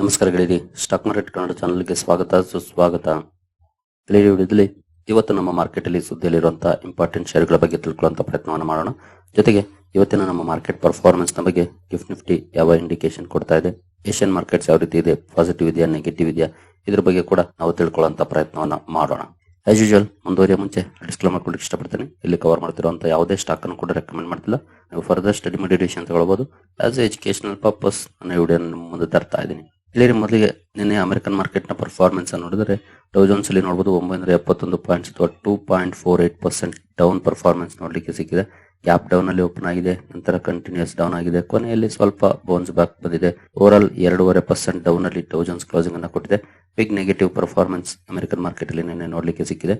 ನಮಸ್ಕಾರ ಗೆಳೆಯರಿ stock market Kannada ಚಾನಲ್ಗೆ ಸ್ವಾಗತ, ಸುಸ್ವಾಗತ. ಗೆಳೆಯರಿ ವಿಡಿಯೋದಲ್ಲಿ ಇವತ್ತು ನಮ್ಮ ಮಾರ್ಕೆಟ್ ಅಲ್ಲಿ ಸುದ್ದಿಯಲ್ಲಿರುವಂತಹ ಇಂಪಾರ್ಟೆಂಟ್ ಶೇರ್ಗಳ ಬಗ್ಗೆ ತಿಳ್ಕೊಳ್ಳುವಂತ ಪ್ರಯತ್ನವನ್ನು ಮಾಡೋಣ. ಜೊತೆಗೆ ಇವತ್ತಿನ ನಮ್ಮ ಮಾರ್ಕೆಟ್ ಪರ್ಫಾರ್ಮೆನ್ಸ್ನ ಬಗ್ಗೆ ಗಿಫ್ಟ್ ನಿಫ್ಟಿ ಯಾವ ಇಂಡಿಕೇಶನ್ ಕೊಡ್ತಾ ಇದೆ ಏಷ್ಯನ್ ಮಾರ್ಕೆಟ್ಸ್ ಯಾವ ರೀತಿ ಇದೆ ಪಾಸಿಟಿವ್ ಇದೆಯಾ ನೆಗೆಟಿವ್ ಇದೆಯಾ, ಇದ್ರ ಬಗ್ಗೆ ಕೂಡ ನಾವು ತಿಳ್ಕೊಳ್ಳುವಂತ ಪ್ರಯತ್ನವನ್ನ ಮಾಡೋಣ. ಆಸ್ ಯೂಶುವಲ್ ಮುಂದುವರಿಯ ಮುಂಚೆ ಡಿಸ್ಕ್ಲೇಮರ್ ಕೊಡಕ್ಕೆ ಇಷ್ಟಪಡ್ತೇನೆ. ಇಲ್ಲಿ ಕವರ್ ಮಾಡ್ತಿರುವಂತ ಯಾವುದೇ ಸ್ಟಾಕ್ ಅನ್ನು ಕೂಡ ರೆಕಮೆಂಡ್ ಮಾಡ್ತಿಲ್ಲ. ನೀವು ಫರ್ದರ್ ಸ್ಟಡಿ ಮಾಡಿ ಅಂತ ತಗೊಳ್ಬಹುದು ಆಸ್ ಎಜುಕೇಶನಲ್ ಪರ್ಪಸ್ ಅನ್ನೋ ವಿಡಿಯೋ ಮುಂದೆ ತರ್ತಾ ಇದ್ದೀನಿ. ಇಲ್ಲಿ ಮೊದಲಿಗೆ ನಿನ್ನೆ ಅಮೆರಿಕನ್ ಮಾರ್ಕೆಟ್ನ ಪರ್ಫಾರ್ಮೆನ್ಸ್ ನೋಡಿದ್ರೆ ಡೌ ಜೋನ್ಸ್ ಅಲ್ಲಿ ನೋಡಬಹುದು ಒಂಬೈನೂರ ಎಪ್ಪತ್ತೊಂದು ಪಾಯಿಂಟ್ಸ್ ಅಥವಾ two point four eight percent down performance ನೋಡಲಿಕ್ಕೆ ಸಿಕ್ಕಿದೆ. ಗ್ಯಾಪ್ ಡೌನ್ ಅಲ್ಲಿ ಓಪನ್ ಆಗಿದೆ, ನಂತರ ಕಂಟಿನ್ಯೂಸ್ ಡೌನ್ ಆಗಿದೆ. ಕೊನೆಯಲ್ಲಿ ಸ್ವಲ್ಪ ಬೋನ್ಸ್ ಬ್ಯಾಕ್ ಬಂದಿದೆ. ಓವರ್ ಆಲ್ ಎರಡೂವರೆ ಪರ್ಸೆಂಟ್ ಡೌನ್ ಅಲ್ಲಿ ಡೌ ಕ್ಲೋಸಿಂಗ್ ಅನ್ನು ಕೊಟ್ಟಿದೆ. Big negative performance American market ಅಲ್ಲಿ ನಿನ್ನೆ ನೋಡಲಿಕ್ಕೆ ಸಿಕ್ಕಿದೆ.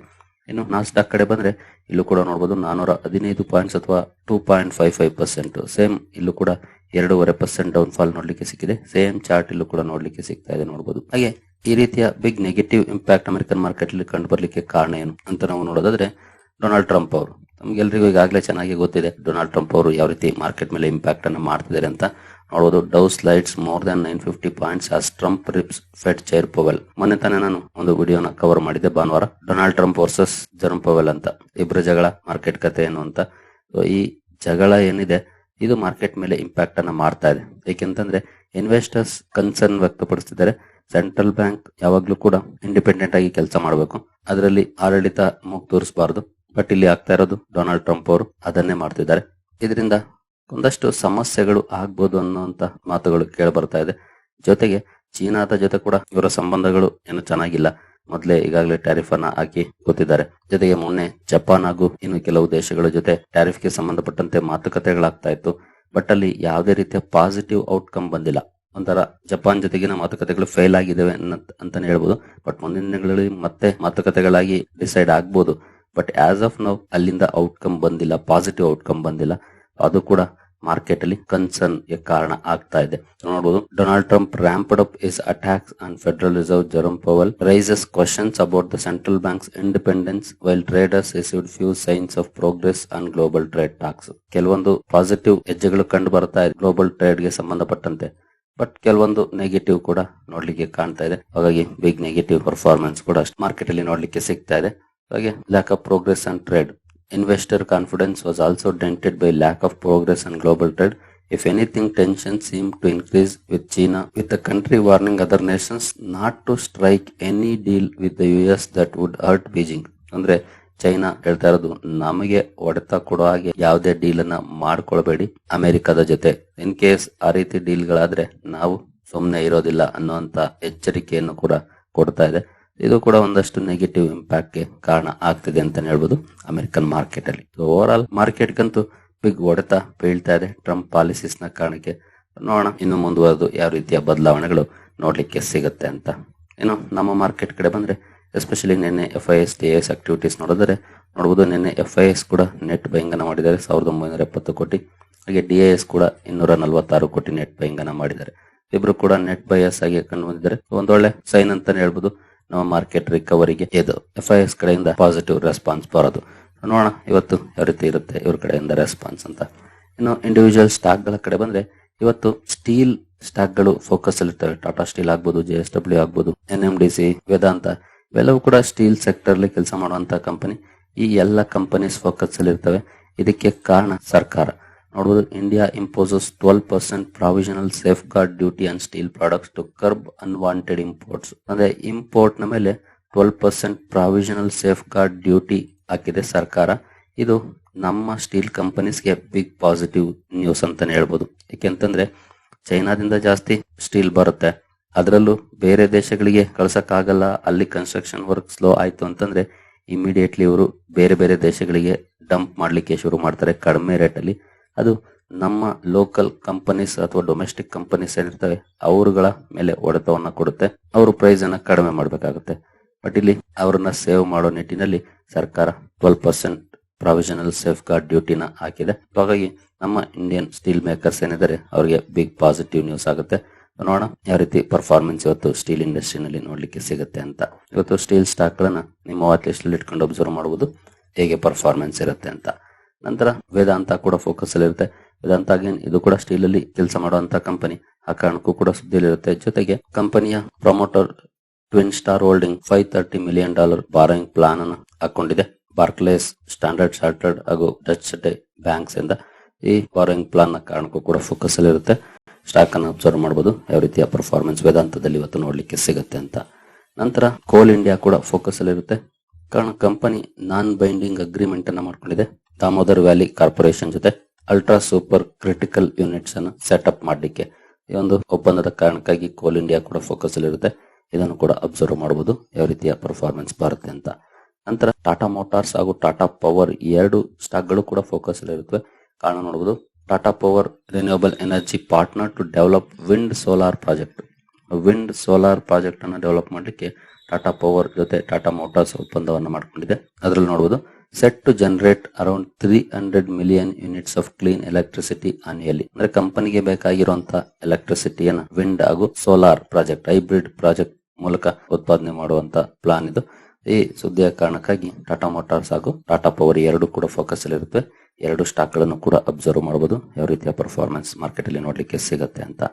ಇನ್ನು ನಾಸ್ಡಾಕ್ ಕಡೆ ಬಂದ್ರೆ ಇಲ್ಲೂ ಕೂಡ ನೋಡಬಹುದು ನಾನೂರ ಹದಿನೈದು ಪಾಯಿಂಟ್ಸ್ ಅಥವಾ two point five five percent same ಇಲ್ಲೂ ಕೂಡ ಎರಡೂವರೆ ಪರ್ಸೆಂಟ್ ಡೌನ್ ಫಾಲ್ ನೋಡ್ಲಿಕ್ಕೆ ಸಿಕ್ಕಿದೆ. ಸೇಮ್ ಚಾರ್ಟ್ ಇಲ್ಲೂ ಕೂಡ ನೋಡ್ಲಿಕ್ಕೆ ಸಿಗ್ತಾ ಇದೆ ನೋಡಬಹುದು ಹಾಗೆ ಈ ರೀತಿಯ big negative impact American market ಅಲ್ಲಿ ಕಂಡು ಬರ್ಲಿಕ್ಕೆ ಕಾರಣ ಏನು ಅಂತ ನಾವು ನೋಡೋದಾದ್ರೆ ಡೊನಾಲ್ಡ್ ಟ್ರಂಪ್ ಅವರು. ನಮ್ಗೆಲ್ರಿಗೂ ಈಗಾಗಲೇ ಚೆನ್ನಾಗಿ ಗೊತ್ತಿದೆ ಡೊನಾಲ್ಡ್ ಟ್ರಂಪ್ ಅವರು ಯಾವ ರೀತಿ ಮಾರ್ಕೆಟ್ ಮೇಲೆ ಇಂಪ್ಯಾಕ್ಟ್ ಅನ್ನು ಮಾಡ್ತಿದ್ದಾರೆ ಅಂತ. ನೋಡಬಹುದು Dow slides more than nine fifty points as Trump rips Fed chair Powell ಮೊನ್ನೆ ತಾನೆ ನಾನು ಒಂದು ವಿಡಿಯೋನ ಕವರ್ ಮಾಡಿದ್ದೆ ಭಾನುವಾರ. Donald Trump versus Jerome Powell ಅಂತ. ಇಬ್ಬರ ಜಗಳ ಮಾರ್ಕೆಟ್ ಕತೆ ಏನು ಅಂತ ಈ ಜಗಳ ಏನಿದೆ, ಇದು ಮಾರ್ಕೆಟ್ ಮೇಲೆ ಇಂಪ್ಯಾಕ್ಟ್ ಅನ್ನ ಮಾಡ್ತಾ ಇದೆ. ಏಕೆಂತಂದ್ರೆ ಇನ್ವೆಸ್ಟರ್ಸ್ ಕನ್ಸರ್ನ್ ವ್ಯಕ್ತಪಡಿಸ್ತಿದ್ದಾರೆ. ಸೆಂಟ್ರಲ್ ಬ್ಯಾಂಕ್ ಯಾವಾಗ್ಲೂ ಕೂಡ ಇಂಡಿಪೆಂಡೆಂಟ್ ಆಗಿ ಕೆಲಸ ಮಾಡಬೇಕು. ಅದರಲ್ಲಿ ಆಡಳಿತ ಮೂಗ್ ತೋರಿಸಬಾರದು ಬಟ್ ಇಲ್ಲಿ ಆಗ್ತಾ ಇರೋದು ಡೊನಾಲ್ಡ್ ಟ್ರಂಪ್ ಅವರು ಅದನ್ನೇ ಮಾಡ್ತಿದ್ದಾರೆ. ಇದರಿಂದ ಒಂದಷ್ಟು ಸಮಸ್ಯೆಗಳು ಆಗ್ಬೋದು ಅನ್ನುವಂತ ಮಾತುಗಳು ಕೇಳಿ ಬರ್ತಾ ಇದೆ. ಜೊತೆಗೆ ಚೀನಾದ ಜೊತೆ ಕೂಡ ಇವರ ಸಂಬಂಧಗಳು ಏನು ಚೆನ್ನಾಗಿಲ್ಲ. ಮೊದಲೇ ಈಗಾಗಲೇ ಟ್ಯಾರಿಫ್ ಅನ್ನ ಹಾಕಿ ಕೂತಿದ್ದಾರೆ. ಜೊತೆಗೆ ಮೊನ್ನೆ ಜಪಾನ್ ಹಾಗೂ ಇನ್ನು ಕೆಲವು ದೇಶಗಳ ಜೊತೆ ಟ್ಯಾರಿಫ್ಗೆ ಸಂಬಂಧಪಟ್ಟಂತೆ ಮಾತುಕತೆಗಳಾಗ್ತಾ ಇತ್ತು. ಬಟ್ ಅಲ್ಲಿ ಯಾವುದೇ ರೀತಿಯ ಪಾಸಿಟಿವ್ ಔಟ್ಕಮ್ ಬಂದಿಲ್ಲ. ಒಂಥರ ಜಪಾನ್ ಜೊತೆಗಿನ ಮಾತುಕತೆಗಳು ಫೇಲ್ ಆಗಿದ್ದಾವೆ ಅಂತ ಅಂತಾನೆ ಹೇಳ್ಬೋದು. ಬಟ್ ಮುಂದಿನ ದಿನಗಳಲ್ಲಿ ಮತ್ತೆ ಮಾತುಕತೆಗಳಾಗಿ ಡಿಸೈಡ್ ಆಗ್ಬೋದು. ಬಟ್ ಆಸ್ ಆಫ್ ನೌ ಅಲ್ಲಿಂದ ಔಟ್ಕಮ್ ಬಂದಿಲ್ಲ ಪಾಸಿಟಿವ್ ಔಟ್ಕಮ್ ಬಂದಿಲ್ಲ. ಅದು ಕೂಡ ಮಾರ್ಕೆಟ್ ಅಲ್ಲಿ ಕನ್ಸರ್ನ್ ಕಾರಣ ಆಗ್ತಾ ಇದೆ. ನೋಡಬಹುದು Donald Trump ramped up his attacks on Federal Reserve Jerome Powell raises questions about the central bank's independence while traders received few signs of progress on global trade talks ಕೆಲವೊಂದು positive ಹೆಜ್ಜೆಗಳು ಕಂಡು ಬರ್ತಾ ಇದೆ global ಟ್ರೇಡ್ಗೆ ಸಂಬಂಧಪಟ್ಟಂತೆ. But ಕೆಲವೊಂದು negative ಕೂಡ ನೋಡ್ಲಿಕ್ಕೆ ಕಾಣ್ತಾ ಇದೆ. ಹಾಗಾಗಿ ಬಿಗ್ ನೆಗೆಟಿವ್ ಪರ್ಫಾರ್ಮೆನ್ಸ್ ಕೂಡ ಮಾರ್ಕೆಟ್ ಅಲ್ಲಿ ನೋಡ್ಲಿಕ್ಕೆ ಸಿಗ್ತಾ ಇದೆ. ಹಾಗೆ lack of progress and trade investor confidence was also dented by lack of progress on global trade. If anything, tensions seem to increase with China, with the country warning other nations not to strike any deal with the US that would hurt Beijing. ಅಂದ್ರೆ China ಹೇಳ್ತಾ ಇರೋದು ನಮಗೆ ಹೊಡೆತ ಕೊಡೋ ಹಾಗೆ ಯಾವುದೇ deal ಅನ್ನ ಮಾಡ್ಕೊಳ್ಬೇಡಿ ಅಮೆರಿಕದ ಜೊತೆ ಇನ್ ಕೇಸ್ ಆ ರೀತಿ ಡೀಲ್ಗಳಾದ್ರೆ ನಾವು ಸುಮ್ಮನೆ ಇರೋದಿಲ್ಲ ಅನ್ನುವಂತ ಎಚ್ಚರಿಕೆಯನ್ನು ಕೂಡ ಕೊಡ್ತಾ ಇದೆ ಇದು ಕೂಡ ಒಂದಷ್ಟು ನೆಗೆಟಿವ್ ಇಂಪ್ಯಾಕ್ಟ್ಗೆ ಕಾರಣ ಆಗ್ತಿದೆ ಅಂತಾನೆ ಹೇಳ್ಬೋದು ಅಮೆರಿಕನ್ ಮಾರ್ಕೆಟ್ ಅಲ್ಲಿ. ಓವರ್ ಆಲ್ ಮಾರ್ಕೆಟ್ಗಂತೂ ಬಿಗ್ ಹೊಡೆತ ಬೀಳ್ತಾ ಇದೆ. ಟ್ರಂಪ್ ಪಾಲಿಸೀಸ್ನ ಕಾರಣಕ್ಕೆ ನೋಡೋಣ ಇನ್ನು ಮುಂದುವರೆದು ಯಾವ ರೀತಿಯ ಬದಲಾವಣೆಗಳು ನೋಡ್ಲಿಕ್ಕೆ ಸಿಗುತ್ತೆ ಅಂತ. ಇನ್ನು ನಮ್ಮ ಮಾರ್ಕೆಟ್ ಕಡೆ ಬಂದ್ರೆ ಎಸ್ಪೆಷಲಿ ನಿನ್ನೆ F I S T S activities ನೋಡಿದ್ರೆ ನೋಡಬಹುದು ನಿನ್ನೆ ಎಫ್ ಐ ಎಸ್ ಕೂಡ ನೆಟ್ ಬೈಂಗನ ಮಾಡಿದ್ದಾರೆ. ಸಾವಿರದ ಒಂಬೈನೂರ ಎಪ್ಪತ್ತು ಕೋಟಿ. ಹಾಗೆ ಡಿ ಎಸ್ ಕೂಡ ಇನ್ನೂರ ನಲವತ್ತಾರು ಕೋಟಿ ನೆಟ್ ಬೈಂಗನ ಮಾಡಿದ್ದಾರೆ. ಇಬ್ರು ಕೂಡ ನೆಟ್ ಬೈಯರ್ಸ್ ಆಗಿ ಕಂಡು ಬಂದಿದ್ದಾರೆ. ಒಂದೊಳ್ಳೆ ಸೈನ್ ಅಂತಾನೆ ಹೇಳ್ಬೋದು. ನಮ್ಮ ಮಾರ್ಕೆಟ್ ರಿಕವರಿಗೆ ಇದು ಎಫ್ ಐ ಎಸ್ ಕಡೆಯಿಂದ ಪಾಸಿಟಿವ್ ರೆಸ್ಪಾನ್ಸ್ ಬರೋದು. ನೋಡೋಣ, ಇವತ್ತು ಯಾವ ರೀತಿ ಇರುತ್ತೆ ಇವ್ರ ಕಡೆಯಿಂದ ರೆಸ್ಪಾನ್ಸ್ ಅಂತ. ಇನ್ನು ಇಂಡಿವಿಜುವಲ್ ಸ್ಟಾಕ್ಗಳ ಕಡೆ ಬಂದ್ರೆ, ಇವತ್ತು ಸ್ಟೀಲ್ ಸ್ಟಾಕ್ಗಳು ಫೋಕಸ್ ಅಲ್ಲಿ ಇರ್ತವೆ ಟಾಟಾ ಸ್ಟೀಲ್ ಆಗ್ಬೋದು ಜೆ ಎಸ್ ಡಬ್ಲ್ಯೂ ಆಗ್ಬೋದು N M D C Vedanta, ಇವೆಲ್ಲವೂ ಕೂಡ ಸ್ಟೀಲ್ ಸೆಕ್ಟರ್ ಅಲ್ಲಿ ಕೆಲಸ ಮಾಡುವಂತಹ ಕಂಪನಿ ಈ ಎಲ್ಲ ಕಂಪನೀಸ್ ಫೋಕಸ್ ಅಲ್ಲಿ ಇರ್ತವೆ. ಇದಕ್ಕೆ ಕಾರಣ ಸರ್ಕಾರ. Imposes twelve percent provisional safeguard duty on steel products to curb unwanted imports ಅಂದ್ರೆ ಇಂಪೋರ್ಟ್ನ ಮೇಲೆ twelve percent provisional safeguard duty ಹಾಕಿದೆ ಸರ್ಕಾರ. ಇದು ನಮ್ಮ ಸ್ಟೀಲ್ ಕಂಪನೀಸ್ಗೆ ಬಿಗ್ ಪಾಸಿಟಿವ್ ನ್ಯೂಸ್ ಅಂತಾನೆ ಹೇಳ್ಬೋದು. ಯಾಕೆಂತಂದ್ರೆ ಚೈನಾದಿಂದ ಜಾಸ್ತಿ ಸ್ಟೀಲ್ ಬರುತ್ತೆ. ಅದರಲ್ಲೂ ಬೇರೆ ದೇಶಗಳಿಗೆ ಕಳ್ಸಕ್ಕಾಗಲ್ಲ, ಅಲ್ಲಿ ಕನ್ಸ್ಟ್ರಕ್ಷನ್ ವರ್ಕ್ ಸ್ಲೋ ಆಯ್ತು ಅಂತಂದ್ರೆ ಇಮಿಡಿಯೇಟ್ಲಿ ಇವರು ಬೇರೆ ಬೇರೆ ದೇಶಗಳಿಗೆ ಡಂಪ್ ಮಾಡ್ಲಿಕ್ಕೆ ಶುರು ಮಾಡ್ತಾರೆ ಕಡಿಮೆ ರೇಟಲ್ಲಿ ಅದು ನಮ್ಮ ಲೋಕಲ್ ಕಂಪನೀಸ್ ಅಥವಾ ಡೊಮೆಸ್ಟಿಕ್ ಕಂಪನೀಸ್ ಏನಿರ್ತವೆ, ಅವರುಗಳ ಮೇಲೆ ಹೊಡೆತವನ್ನ ಕೊಡುತ್ತೆ. ಅವರು ಪ್ರೈಸ್ ಅನ್ನ ಕಡಿಮೆ ಮಾಡಬೇಕಾಗುತ್ತೆ. ಬಟ್ ಇಲ್ಲಿ ಅವರನ್ನ ಸೇವ್ ಮಾಡೋ ನಿಟ್ಟಿನಲ್ಲಿ ಸರ್ಕಾರ twelve percent provisional safeguard ಡ್ಯೂಟಿನ ಹಾಕಿದೆ. ಹಾಗಾಗಿ ನಮ್ಮ ಇಂಡಿಯನ್ ಸ್ಟೀಲ್ ಮೇಕರ್ಸ್ ಏನಿದ್ದಾರೆ, ಅವರಿಗೆ ಬಿಗ್ ಪಾಸಿಟಿವ್ ನ್ಯೂಸ್ ಆಗುತ್ತೆ. ನೋಡೋಣ ಯಾವ ರೀತಿ ಪರ್ಫಾರ್ಮೆನ್ಸ್ ಇವತ್ತು ಸ್ಟೀಲ್ ಇಂಡಸ್ಟ್ರಿನಲ್ಲಿ ನೋಡ್ಲಿಕ್ಕೆ ಸಿಗುತ್ತೆ ಅಂತ. ಇವತ್ತು ಸ್ಟೀಲ್ ಸ್ಟಾಕ್ ಗಳನ್ನ ನಿಮ್ಮ ವಾಚ್ ಲಿಸ್ಟ್ ಅಲ್ಲಿ ಇಟ್ಕೊಂಡು ಅಬ್ಸರ್ವ್ ಮಾಡಬಹುದು ಹೇಗೆ ಪರ್ಫಾರ್ಮೆನ್ಸ್ ಇರುತ್ತೆ ಅಂತ. ನಂತರ ವೇದಾಂತ ಕೂಡ ಫೋಕಸ್ ಅಲ್ಲಿ ಇರುತ್ತೆ. ವೇದಾಂತ ಅಗೇನ್ ಇದು ಕೂಡ ಸ್ಟೀಲ್ ಅಲ್ಲಿ ಕೆಲಸ ಮಾಡುವಂತ ಕಂಪನಿ ಆ ಕಾರಣಕ್ಕೂ ಕೂಡ ಸುದ್ದಿಯಲ್ಲಿರುತ್ತೆ ಜೊತೆಗೆ ಕಂಪನಿಯ promoter Twin Star Holding five thirty million dollar borrowing plan ಅನ್ನು ಹಾಕೊಂಡಿದೆ. ಬಾರ್ಕ್ಲೇಸ್ ಸ್ಟ್ಯಾಂಡರ್ಡ್ ಚಾರ್ಟರ್ಡ್ ಹಾಗೂ ಡಚ್ ಡೇ ಬ್ಯಾಂಕ್ಸ್ ಇಂದ ಈ ಬಾರೋಯಿಂಗ್ ಪ್ಲಾನ್ನ ಕಾರಣಕ್ಕೂ ಕೂಡ ಫೋಕಸ್ ಅಲ್ಲಿ ಇರುತ್ತೆ. ಸ್ಟಾಕ್ ಅನ್ನು ಅಬ್ಸರ್ವ್ ಮಾಡಬಹುದು ಯಾವ ರೀತಿಯ ಪರ್ಫಾರ್ಮೆನ್ಸ್ ವೇದಾಂತದಲ್ಲಿ ಇವತ್ತು ನೋಡ್ಲಿಕ್ಕೆ ಸಿಗುತ್ತೆ ಅಂತ. ನಂತರ ಕೋಲ್ ಇಂಡಿಯಾ ಕೂಡ ಫೋಕಸ್ ಅಲ್ಲಿ ಇರುತ್ತೆ. ಕಾರಣ ಕಂಪನಿ ನಾನ್ ಬೈಂಡಿಂಗ್ ಅಗ್ರಿಮೆಂಟ್ ಅನ್ನ ಮಾಡ್ಕೊಂಡಿದೆ. ದಾಮೋದರ್ ವ್ಯಾಲಿ ಕಾರ್ಪೊರೇಷನ್ ಜೊತೆ ಅಲ್ಟ್ರಾ ಸೂಪರ್ ಕ್ರಿಟಿಕಲ್ ಯೂನಿಟ್ಸ್ ಅನ್ನು ಸೆಟಪ್ ಮಾಡಲಿಕ್ಕೆ ಈ ಒಂದು ಒಪ್ಪಂದದ ಕಾರಣಕ್ಕಾಗಿ ಕೋಲ್ ಇಂಡಿಯಾ ಕೂಡ ಫೋಕಸ್ ಇರುತ್ತೆ. ಇದನ್ನು ಕೂಡ ಅಬ್ಸರ್ವ್ ಮಾಡಬಹುದು ಯಾವ ರೀತಿಯ ಪರ್ಫಾರ್ಮೆನ್ಸ್ ಬರುತ್ತೆ ಅಂತ. ನಂತರ ಟಾಟಾ ಮೋಟಾರ್ಸ್ ಹಾಗೂ ಟಾಟಾ ಪವರ್ ಎರಡು ಸ್ಟಾಕ್ಗಳು ಕೂಡ ಫೋಕಸ್ ಇರುತ್ತವೆ. ಕಾರಣ ನೋಡಬಹುದು Tata Power Renewable Energy partner to develop wind solar project wind solar project ಅನ್ನು ಡೆವಲಪ್ ಮಾಡಲಿಕ್ಕೆ ಟಾಟಾ ಪವರ್ ಜೊತೆ ಟಾಟಾ ಮೋಟಾರ್ಸ್ ಒಪ್ಪಂದವನ್ನು ಮಾಡಿಕೊಂಡಿದೆ. ಅದರಲ್ಲಿ ನೋಡಬಹುದು set to generate around three hundred million units of clean electricity annually ಅಂದ್ರೆ ಕಂಪನಿಗೆ ಬೇಕಾಗಿರುವಂತಹ ಎಲೆಕ್ಟ್ರಿಸಿಟಿಯನ್ನು ವಿಂಡ್ ಹಾಗೂ ಸೋಲಾರ್ ಪ್ರಾಜೆಕ್ಟ್ ಹೈಬ್ರಿಡ್ ಪ್ರಾಜೆಕ್ಟ್ ಮೂಲಕ ಉತ್ಪಾದನೆ ಮಾಡುವಂತ ಪ್ಲಾನ್ ಇದು. ಈ ಸುದ್ದಿಯ ಕಾರಣಕ್ಕಾಗಿ ಟಾಟಾ ಮೋಟಾರ್ಸ್ ಹಾಗೂ ಟಾಟಾ ಪವರ್ ಎರಡು ಕೂಡ ಫೋಕಸ್ ಅಲ್ಲಿ ಇರುತ್ತೆ. ಎರಡು ಸ್ಟಾಕ್ಗಳನ್ನು ಕೂಡ ಅಬ್ಸರ್ವ್ ಮಾಡಬಹುದು ಯಾವ ರೀತಿಯ ಪರ್ಫಾರ್ಮೆನ್ಸ್ ಮಾರ್ಕೆಟ್ ಅಲ್ಲಿ ನೋಡ್ಲಿಕ್ಕೆ ಸಿಗುತ್ತೆ ಅಂತ.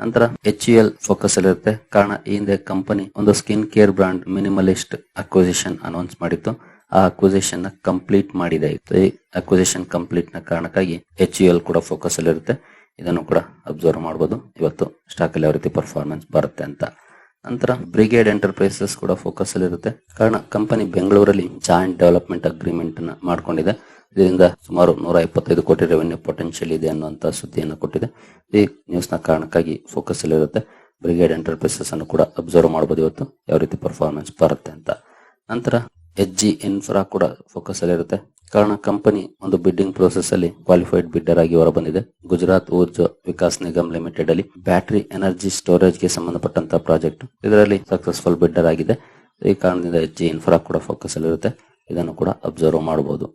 ನಂತರ ಎಚ್ ಎಲ್ ಫೋಕಸ್ ಅಲ್ಲಿ ಇರುತ್ತೆ. ಕಾರಣ ಈ ಹಿಂದೆ ಕಂಪನಿ ಒಂದು skin care brand Minimalist acquisition announce ಮಾಡಿತ್ತು. ಆ ಅಕ್ವಿಸೇಷನ್ನ ಕಂಪ್ಲೀಟ್ ಮಾಡಿದೆ. ಅಕ್ವಿಸೇಷನ್ ಕಂಪ್ಲೀಟ್ನ ಕಾರಣಕ್ಕಾಗಿ ಎಚ್ ಯು ಎಲ್ ಕೂಡ ಫೋಕಸ್ ಅಲ್ಲಿ ಇರುತ್ತೆ. ಇದನ್ನು ಕೂಡ ಅಬ್ಸರ್ವ್ ಮಾಡಬಹುದು ಇವತ್ತು ಸ್ಟಾಕ್ ಅಲ್ಲಿ ಯಾವ ರೀತಿ ಪರ್ಫಾರ್ಮೆನ್ಸ್ ಬರುತ್ತೆ ಅಂತ. ನಂತರ ಬ್ರಿಗೇಡ್ ಎಂಟರ್ಪ್ರೈಸಸ್ ಕೂಡ ಫೋಕಸ್ ಅಲ್ಲಿ ಇರುತ್ತೆ. ಕಾರಣ ಕಂಪನಿ ಬೆಂಗಳೂರಲ್ಲಿ ಜಾಯಿಂಟ್ ಡೆವಲಪ್ಮೆಂಟ್ ಅಗ್ರಿಮೆಂಟ್ನ ಮಾಡ್ಕೊಂಡಿದೆ. ಇದರಿಂದ ಸುಮಾರು ನೂರ ಇಪ್ಪತ್ತೈದು ಕೋಟಿ ರೆವೆನ್ಯೂ ಪೊಟೆನ್ಶಿಯಲ್ ಇದೆ ಅನ್ನುವಂತ ಸುದ್ದಿಯನ್ನು ಕೊಟ್ಟಿದೆ. ಈ ನ್ಯೂಸ್ನ ಕಾರಣಕ್ಕಾಗಿ ಫೋಕಸ್ ಅಲ್ಲಿ ಇರುತ್ತೆ. ಬ್ರಿಗೇಡ್ ಎಂಟರ್ಪ್ರೈಸಸ್ ಅನ್ನು ಕೂಡ ಅಬ್ಸರ್ವ್ ಮಾಡಬಹುದು ಇವತ್ತು. ಯಾವ ರೀತಿ ಪರ್ಫಾರ್ಮೆನ್ಸ್ ಬರುತ್ತೆ ಅಂತ. ನಂತರ ಎಚ್ ಜಿ ಇನ್ಫ್ರಾ ಕೂಡ ಫೋಕಸ್ ಅಲ್ಲಿ ಇರುತ್ತೆ. ಕಾರಣ ಕಂಪನಿ ಒಂದು ಬಿಡ್ಡಿಂಗ್ ಪ್ರೋಸೆಸ್ ಅಲ್ಲಿ ಕ್ವಾಲಿಫೈಡ್ ಬಿಡ್ಡರ್ ಆಗಿ ಹೊರಬಂದಿದೆ. ಗುಜರಾತ್ ಊರ್ಜಾ ವಿಕಾಸ್ ನಿಗಮ್ ಲಿಮಿಟೆಡ್ ಅಲ್ಲಿ ಬ್ಯಾಟರಿ ಎನರ್ಜಿ ಸ್ಟೋರೇಜ್ಗೆ ಸಂಬಂಧಪಟ್ಟಂತ ಪ್ರಾಜೆಕ್ಟ್ ಇದರಲ್ಲಿ ಸಕ್ಸಸ್ಫುಲ್ ಬಿಡ್ಡರ್ ಆಗಿದೆ. ಈ ಕಾರಣದಿಂದ ಎಚ್ ಇನ್ಫ್ರಾ ಕೂಡ ಫೋಕಸ್ ಅಲ್ಲಿ ಇರುತ್ತೆ. ಇದನ್ನು ಕೂಡ ಅಬ್ಸರ್ವ್ ಮಾಡಬಹುದು.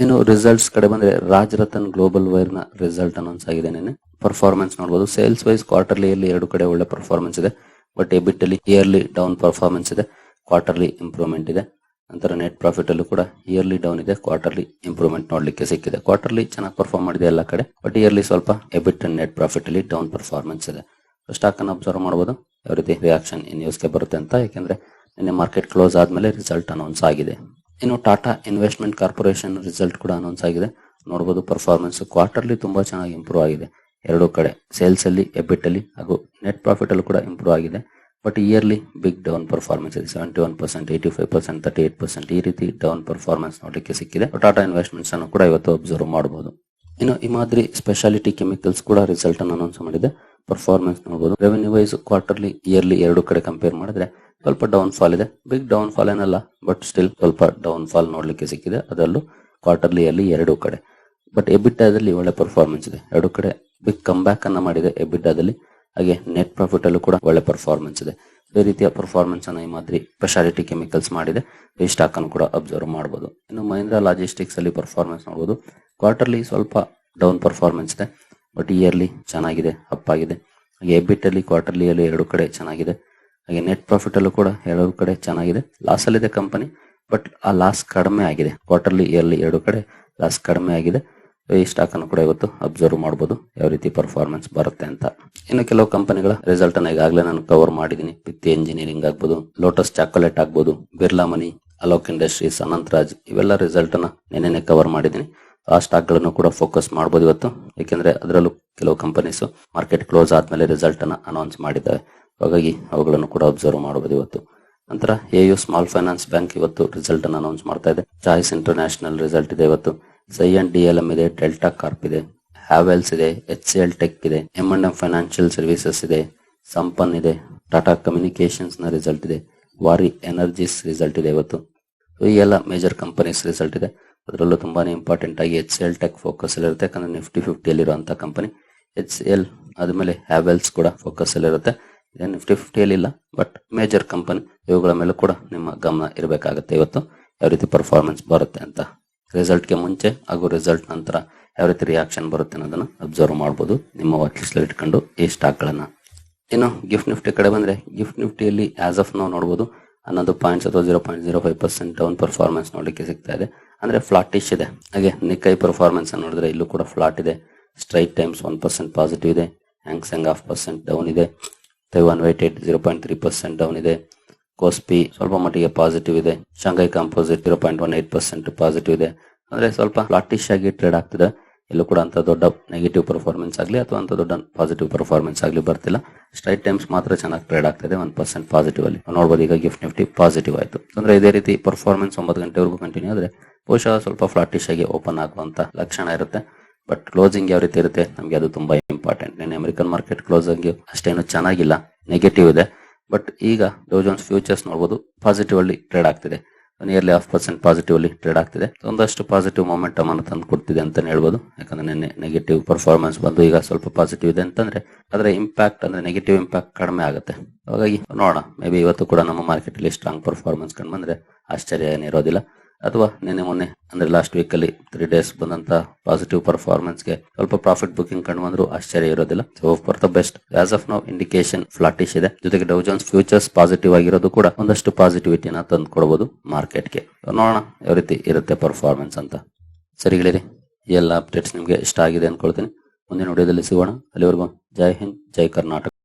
ಇನ್ನು ರಿಸಲ್ಟ್ಸ್ ಕಡೆ ಬಂದ್ರೆ ರಾಜ್ ರತನ್ ಗ್ಲೋಬಲ್ ವೈರ್ನ ರಿಸಲ್ಟ್ ಅನೌನ್ಸ್ ಆಗಿದೆ ನಿನ್ನೆ. ಪರ್ಫಾರ್ಮೆನ್ಸ್ ನೋಡಬಹುದು ಸೇಲ್ಸ್ ವೈಸ್ ಕ್ವಾರ್ಟರ್ಲಿಯಲ್ಲಿ ಎರಡು ಕಡೆ ಒಳ್ಳೆ ಪರ್ಫಾರ್ಮೆನ್ಸ್ ಇದೆ. ಬಟ್ ಎಬಿಟ್ ಅಲ್ಲಿ ಇಯರ್ಲಿ ಡೌನ್ ಪರ್ಫಾರ್ಮೆನ್ಸ್ ಇದೆ. ಕ್ವಾರ್ಟರ್ಲಿ ಇಂಪ್ರೂವ್ಮೆಂಟ್ ಇದೆ. ನಂತರ ನೆಟ್ ಪ್ರಾಫಿಟ್ ಅಲ್ಲೂ ಕೂಡ ಇಯರ್ಲಿ ಡೌನ್ ಇದೆ ಕ್ವಾರ್ಟರ್ಲಿ ಇಂಪ್ರೂವ್ಮೆಂಟ್ ನೋಡ್ಲಿಕ್ಕೆ ಸಿಕ್ಕಿದೆ. ಕ್ವಾರ್ಟರ್ಲಿ ಚೆನ್ನಾಗಿ ಪರ್ಫಾರ್ಮ್ ಮಾಡಿದೆ ಎಲ್ಲ ಕಡೆ ಬಟ್ ಇಯರ್ಲಿ ಸ್ವಲ್ಪ ಎಬಿಟ್ ಅಂಡ್ ನೆಟ್ ಪ್ರಾಫಿಟ್ ಅಲ್ಲಿ ಡೌನ್ ಪರ್ಫಾರ್ಮೆನ್ಸ್ ಇದೆ. ಸ್ಟಾಕ್ ಅನ್ನು ಅಬ್ಸರ್ವ್ ಮಾಡಬಹುದು ಯಾವ ರೀತಿ ರಿಯಾಕ್ಷನ್ ನ್ಯೂಸ್ಗೆ ಬರುತ್ತೆ ಅಂತ, ಯಾಕೆಂದ್ರೆ ನಿನ್ನೆ ಮಾರ್ಕೆಟ್ ಕ್ಲೋಸ್ ಆದ್ಮೇಲೆ ರಿಸಲ್ಟ್ ಅನೌನ್ಸ್ ಆಗಿದೆ. ಇನ್ನು ಟಾಟಾ ಇನ್ವೆಸ್ಟ್ಮೆಂಟ್ ಕಾರ್ಪೊರೇಷನ್ ರಿಸಲ್ಟ್ ಕೂಡ ಅನೌನ್ಸ್ ಆಗಿದೆ. ನೋಡಬಹುದು ಪರ್ಫಾರ್ಮೆನ್ಸ್ ಕ್ವಾರ್ಟರ್ಲಿ ತುಂಬಾ ಚೆನ್ನಾಗಿ ಇಂಪ್ರೂವ್ ಆಗಿದೆ. ಎರಡೂ ಕಡೆ ಸೇಲ್ಸ್ ಅಲ್ಲಿ ಎಬಿಟ್ ಅಲ್ಲಿ, ಹಾಗೂ ನೆಟ್ ಪ್ರಾಫಿಟ್ ಅಲ್ಲಿ ಕೂಡ ಇಂಪ್ರೂವ್ ಆಗಿದೆ. But yearly big down performance ಇದೆ seventy one percent eighty five percent thirty eight percent ಈ ರೀತಿ ಡೌನ್ ಪರ್ಫಾರ್ಮೆನ್ಸ್ ನೋಡಲಿಕ್ಕೆ ಸಿಕ್ಕಿದೆ. ಟಾಟಾ ಇನ್ವೆಸ್ಟ್ಮೆಂಟ್ಸ್ ಅನ್ನು ಕೂಡ ಇವತ್ತು ಅಬ್ಸರ್ವ್ ಮಾಡಬಹುದು ಇನ್ನು ಈ ಮಾದರಿ ಸ್ಪೆಷಾಲಿಟಿ ಕೆಮಿಕಲ್ಸ್ ಕೂಡ ರಿಸಲ್ಟ್ ಅನ್ನು ಅನೌನ್ಸ್ ಮಾಡಿದೆ. ಪರ್ಫಾರ್ಮೆನ್ಸ್ ನೋಡಬಹುದು ರೆವೆನ್ಯೂ ವೈಸ್ ಕ್ವಾರ್ಟರ್ಲಿ ಇಯರ್ಲಿ ಎರಡು ಕಡೆ ಕಂಪೇರ್ ಮಾಡಿದ್ರೆ ಸ್ವಲ್ಪ ಡೌನ್ ಫಾಲ್ ಇದೆ. ಬಿಗ್ ಡೌನ್ ಫಾಲ್ ಏನಲ್ಲ ಬಟ್ ಸ್ಟಿಲ್ ಸ್ವಲ್ಪ ಡೌನ್ ಫಾಲ್ ನೋಡಲಿಕ್ಕೆ ಸಿಕ್ಕಿದೆ. ಅದರಲ್ಲೂ ಕ್ವಾರ್ಟರ್ಲಿ ಅಲ್ಲಿ ಎರಡು ಕಡೆ. ಬಟ್ ಎಬಿಟಾದಲ್ಲಿ ಒಳ್ಳೆ ಪರ್ಫಾರ್ಮೆನ್ಸ್ ಇದೆ. ಎರಡು ಕಡೆ ಬಿಗ್ ಕಮ್ ಬ್ಯಾಕ್ ಅನ್ನ ಮಾಡಿದೆ. ಎಬಿಟಾದಲ್ಲಿ ಹಾಗೆ ನೆಟ್ ಪ್ರಾಫಿಟ್ ಅಲ್ಲೂ ಕೂಡ ಒಳ್ಳೆ ಪರ್ಫಾರ್ಮೆನ್ಸ್ ಇದೆ. ಅದೇ ರೀತಿಯ ಪರ್ಫಾರ್ಮೆನ್ಸ್ ಅನ್ನ ಈ ಮಾದರಿ ಸ್ಪೆಷಾಲಿಟಿ ಕೆಮಿಕಲ್ಸ್ ಮಾಡಿದೆ. ಈ ಸ್ಟಾಕ್ ಅನ್ನು ಕೂಡ ಅಬ್ಸರ್ವ್ ಮಾಡಬಹುದು ಇನ್ನು ಮಹೀಂದ್ರಾ ಲಾಜಿಸ್ಟಿಕ್ಸ್ ಅಲ್ಲಿ ಪರ್ಫಾರ್ಮೆನ್ಸ್ ನೋಡಬಹುದು ಕ್ವಾರ್ಟರ್ಲಿ ಸ್ವಲ್ಪ ಡೌನ್ ಪರ್ಫಾರ್ಮೆನ್ಸ್ ಇದೆ. ಬಟ್ ಇಯರ್ಲಿ ಚೆನ್ನಾಗಿದೆ ಅಪ್ ಆಗಿದೆ. ಹಾಗೆ ಎಬಿಟ್ ಅಲ್ಲಿ ಕ್ವಾರ್ಟರ್ಲಿ ಅಲ್ಲಿ ಎರಡು ಕಡೆ ಚೆನ್ನಾಗಿದೆ. ಹಾಗೆ ನೆಟ್ ಪ್ರಾಫಿಟ್ ಅಲ್ಲೂ ಕೂಡ ಎರಡು ಕಡೆ ಚೆನ್ನಾಗಿದೆ. ಲಾಸ್ ಅಲ್ಲಿದೆ ಕಂಪನಿ ಬಟ್ ಆ ಲಾಸ್ ಕಡಿಮೆ ಆಗಿದೆ. ಕ್ವಾರ್ಟರ್ಲಿ ಇಯರ್ಲಿ ಎರಡು ಕಡೆ ಲಾಸ್ ಕಡಿಮೆ ಆಗಿದೆ. ಈ ಸ್ಟಾಕ್ ಅನ್ನು ಕೂಡ ಇವತ್ತು ಅಬ್ಸರ್ವ್ ಮಾಡಬಹುದು ಯಾವ ರೀತಿ ಪರ್ಫಾರ್ಮೆನ್ಸ್ ಬರುತ್ತೆ ಅಂತ. ಇನ್ನು ಕೆಲವು ಕಂಪನಿಗಳ ರಿಸಲ್ಟ್ ಅನ್ನ ಈಗಾಗಲೇ ನಾನು ಕವರ್ ಮಾಡಿದ್ದೀನಿ. ಪಿತ್ತಿ ಇಂಜಿನಿಯರಿಂಗ್ ಆಗ್ಬೋದು ಲೋಟಸ್ ಚಾಕೊಲೇಟ್ ಆಗ್ಬೋದು ಬಿರ್ಲಾ ಮನಿ ಅಲೋಕ್ ಇಂಡಸ್ಟ್ರೀಸ್ ಅನಂತರಾಜ್ ಇವೆಲ್ಲ ರಿಸಲ್ಟ್ ಅನ್ನ ನೆನ್ನೆ ಕವರ್ ಮಾಡಿದ್ದೀನಿ. ಆ ಸ್ಟಾಕ್ಗಳನ್ನು ಕೂಡ ಫೋಕಸ್ ಮಾಡಬಹುದು ಇವತ್ತು. ಯಾಕೆಂದ್ರೆ ಅದರಲ್ಲೂ ಕೆಲವು ಕಂಪನೀಸ್ ಮಾರ್ಕೆಟ್ ಕ್ಲೋಸ್ ಆದ್ಮೇಲೆ ರಿಸಲ್ಟ್ ಅನ್ನ ಅನೌನ್ಸ್ ಮಾಡಿದ್ದಾವೆ ಹಾಗಾಗಿ ಅವುಗಳನ್ನು ಕೂಡ ಅಬ್ಸರ್ವ್ ಮಾಡಬಹುದು ಇವತ್ತು. ನಂತರ A U Small Finance Bank ಇವತ್ತು ರಿಸಲ್ಟ್ ಅನ್ನು ಅನೌನ್ಸ್ ಮಾಡ್ತಾ ಇದೆ. ಚಾಯ್ಸ್ ಇಂಟರ್ನ್ಯಾಷನಲ್ ರಿಸಲ್ಟ್ ಇದೆ ಇವತ್ತು. ಸೈ ಅಂಡ್ ಡಿ ಎಲ್ ಇದೆ, ಡೆಲ್ಟಾ ಕಾರ್ಪ್ ಇದೆ, ಹ್ಯಾವೆಲ್ಸ್ ಇದೆ, ಎಚ್ ಸಿ ಎಲ್ ಟೆಕ್ ಇದೆ M and M Financial Services ಇದೆ, ಸಂಪನ್ ಇದೆ, ಟಾಟಾ ಕಮ್ಯುನಿಕೇಶನ್ಸ್ನ ರಿಸಲ್ಟ್ ಇದೆ, ವಾರಿ ಎನರ್ಜೀಸ್ ರಿಸಲ್ಟ್ ಇದೆ ಇವತ್ತು. ಈ ಎಲ್ಲ ಮೇಜರ್ ಕಂಪನೀಸ್ ರಿಸಲ್ಟ್ ಇದೆ. ಅದರಲ್ಲೂ ತುಂಬಾನೇ ಇಂಪಾರ್ಟೆಂಟ್ ಆಗಿ H C L Tech focus ಅಲ್ಲಿ ಇರುತ್ತೆ. ಯಾಕಂದ್ರೆ ನಿಫ್ಟಿ ಫಿಫ್ಟಿಯಲ್ಲಿರುವಂತಹ ಕಂಪನಿ ಎಚ್ ಸಿ ಎಲ್ ಆದ್ಮೇಲೆ ಹ್ಯಾವೆಲ್ಸ್ ಕೂಡ ಫೋಕಸ್ ಅಲ್ಲಿ ಇರುತ್ತೆ. ಇದೆ ನಿಫ್ಟಿ ಫಿಫ್ಟಿಯಲ್ಲಿ ಇಲ್ಲ ಬಟ್ ಮೇಜರ್ ಕಂಪನಿ ಇವುಗಳ ಮೇಲೂ ಕೂಡ ನಿಮ್ಮ ಗಮನ ಇರಬೇಕಾಗುತ್ತೆ ಇವತ್ತು. ಯಾವ ರೀತಿ ಪರ್ಫಾರ್ಮೆನ್ಸ್ ಬರುತ್ತೆ ಅಂತ. ರಿಸಲ್ಟ್ಗೆ ಮುಂಚೆ ಹಾಗೂ ರಿಸಲ್ಟ್ ನಂತರ ಯಾವ ರೀತಿ ರಿಯಾಕ್ಷನ್ ಬರುತ್ತೆ ಅನ್ನೋದನ್ನ ಅಬ್ಸರ್ವ್ ಮಾಡಬಹುದು ನಿಮ್ಮ ವಾಚ್ ಲಿಸ್ಟ್ ಇಟ್ಕೊಂಡು ಈ ಸ್ಟಾಕ್ ಗಳನ್ನ. ಇನ್ನು ಗಿಫ್ಟ್ ನಿಫ್ಟಿ ಕಡೆ ಬಂದ್ರೆ ಗಿಫ್ಟ್ ನಿಫ್ಟಿಯಲ್ಲಿ ಆಸ್ ಆಫ್ ನಾವು ನೋಡಬಹುದು ಹನ್ನೊಂದು ಪಾಯಿಂಟ್ಸ್ ಅಥವಾ zero point zero five percent down performance ನೋಡಲಿಕ್ಕೆ ಸಿಗ್ತಾ ಇದೆ. ಅಂದ್ರೆ ಫ್ಲಾಟಿಶ್ ಇದೆ. ಹಾಗೆ ನಿಕ್ಕೈ ಪರ್ಫಾರ್ಮೆನ್ಸ್ ನೋಡಿದ್ರೆ ಇಲ್ಲೂ ಕೂಡ ಫ್ಲಾಟ್ ಇದೆ. Straits Times one percent positive ಇದೆ. Hang Seng half percent down ಇದೆ. Taiwan eight zero point three percent down ಇದೆ. ಕೋಸ್ಪಿ ಸ್ವಲ್ಪ ಮಟ್ಟಿಗೆ ಪಾಸಿಟಿವ್ ಇದೆ. Shanghai composite zero point one eight percent positive ಇದೆ. ಅಂದ್ರೆ ಸ್ವಲ್ಪ ಫ್ಲಾಟಿಶ್ ಆಗಿ ಟ್ರೇಡ್ ಆಗ್ತಿದೆ. ಎಲ್ಲೂ ಕೂಡ ಅಂತ ದೊಡ್ಡ ನೆಗೆಟಿವ್ ಪರ್ಫಾರ್ಮೆನ್ಸ್ ಆಗಲಿ ಅಥವಾ ಅಂತ ದೊಡ್ಡ ಪಾಸಿಟಿವ್ ಪರ್ಫಾರ್ಮೆನ್ಸ್ ಆಗಲಿ ಬರ್ತಿಲ್ಲ. ಸ್ಟ್ರೈಟ್ ಟೈಮ್ಸ್ ಮಾತ್ರ ಚೆನ್ನಾಗಿ ಟ್ರೇಡ್ ಆಗ್ತಿದೆ. ಒನ್ ಪರ್ಸೆಂಟ್ ಪಾಸಿಟಿವ್ ಅಲ್ಲಿ. ನೋಡಬಹುದು ಈಗ ಗಿಫ್ಟ್ ನಿಫ್ಟಿ ಪಾಸಿಟಿವ್ ಆಯ್ತು. ಅಂದ್ರೆ ಇದೇ ರೀತಿ ಪರ್ಫಾರ್ಮೆನ್ಸ್ ಒಂಬತ್ತು ಗಂಟೆವರೆಗೂ ಕಂಟಿನ್ಯೂ ಆದ್ರೆ ಬಹುಶಃ ಸ್ವಲ್ಪ ಫ್ಲಾಟಿಶ್ ಆಗಿ ಓಪನ್ ಆಗುವಂತ ಲಕ್ಷಣ ಇರುತ್ತೆ. ಬಟ್ ಕ್ಲೋಸಿಂಗ್ ಯಾವ ರೀತಿ ಇರುತ್ತೆ? ನಮಗೆ ಅದು ತುಂಬಾ ಇಂಪಾರ್ಟೆಂಟ್ ನೆನ್ನೆ ಅಮೆರಿಕನ್ ಮಾರ್ಕೆಟ್ ಕ್ಲೋಸಿಂಗ್ ಅಷ್ಟೇನು ಚೆನ್ನಾಗಿಲ್ಲ. ನೆಗೆಟಿವ್ ಇದೆ. ಬಟ್ ಈಗ ಡೋಜೋನ್ಸ್ ಫ್ಯೂಚರ್ಸ್ ನೋಡಬಹುದು ಪಾಸಿಟಿವ್ ಅಲ್ಲಿ ಟ್ರೇಡ್ ಆಗ್ತಿದೆ. ನಿಯರ್ಲಿ ಹಾಫ್ ಪರ್ಸೆಂಟ್ ಪಾಸಿಟಿವ್ ಅಲ್ಲಿ ಟ್ರೇಡ್ ಆಗ್ತಿದೆ ಒಂದಷ್ಟು ಪಾಸಿಟಿವ್ ಮೊಮೆಂಟಮ್ ಅನ್ನು ತಂದು ಕೊಡ್ತಿದೆ ಅಂತ ಹೇಳ್ಬೋದು. ಯಾಕಂದ್ರೆ ನಿನ್ನೆ ನೆಗೆಟಿವ್ ಪರ್ಫಾರ್ಮೆನ್ಸ್ ಬಂದು ಈಗ ಸ್ವಲ್ಪ ಪಾಸಿಟಿವ್ ಇದೆ ಅಂತಂದ್ರೆ ಅದರ ಇಂಪ್ಯಾಕ್ಟ್ ಅಂದ್ರೆ ನೆಗೆಟಿವ್ ಇಂಪ್ಯಾಕ್ಟ್ ಕಡಿಮೆ ಆಗುತ್ತೆ. ಹಾಗಾಗಿ ನೋಡೋಣ. ಮೇ ಬಿ ಇವತ್ತು ಕೂಡ ನಮ್ಮ ಮಾರ್ಕೆಟ್ ಅಲ್ಲಿ ಸ್ಟ್ರಾಂಗ್ ಪರ್ಫಾರ್ಮೆನ್ಸ್ ಕಂಡು ಬಂದ್ರೆ ಆಶ್ಚರ್ಯ ಏನಿರೋದಿಲ್ಲ. ಅಥವಾ ನಿನ್ನೆ ಮೊನ್ನೆ, ಅಂದ್ರೆ ಲಾಸ್ಟ್ ವೀಕ್ ಅಲ್ಲಿ ತ್ರೀ ಡೇಸ್ ಬಂದಂತ ಪಾಸಿಟಿವ್ ಪರ್ಫಾರ್ಮೆನ್ಸ್ಗೆ ಸ್ವಲ್ಪ ಪ್ರಾಫಿಟ್ ಬುಕಿಂಗ್ ಕಂಡು ಬಂದ್ರು, ಆಶ್ಚರ್ಯ ಇರೋದಿಲ್ಲ. For the best as of now indication flattish ಇದೆ. ಜೊತೆಗೆ ಡೌಜನ್ಸ್ ಫ್ಯೂಚರ್ಸ್ ಪಾಸಿಟಿವ್ ಆಗಿರೋದು ಕೂಡ ಒಂದಷ್ಟು ಪಾಸಿಟಿವಿಟಿನ ತಂದು ಕೊಡಬಹುದು ಮಾರ್ಕೆಟ್ಗೆ ನೋಡೋಣ ಯಾವ ರೀತಿ ಇರುತ್ತೆ ಪರ್ಫಾರ್ಮೆನ್ಸ್ ಅಂತ. ಸರಿ ಹೇಳಿರಿ ಎಲ್ಲ ಅಪ್ಡೇಟ್ಸ್ ನಿಮಗೆ ಇಷ್ಟ ಆಗಿದೆ ಅನ್ಕೊಳ್ತೀನಿ. ಮುಂದಿನ ವಿಡಿಯೋದಲ್ಲಿ ಸಿಗೋಣ. ಅಲ್ಲಿವರೆಗೂ ಜೈ ಹಿಂದ್, ಜೈ ಕರ್ನಾಟಕ.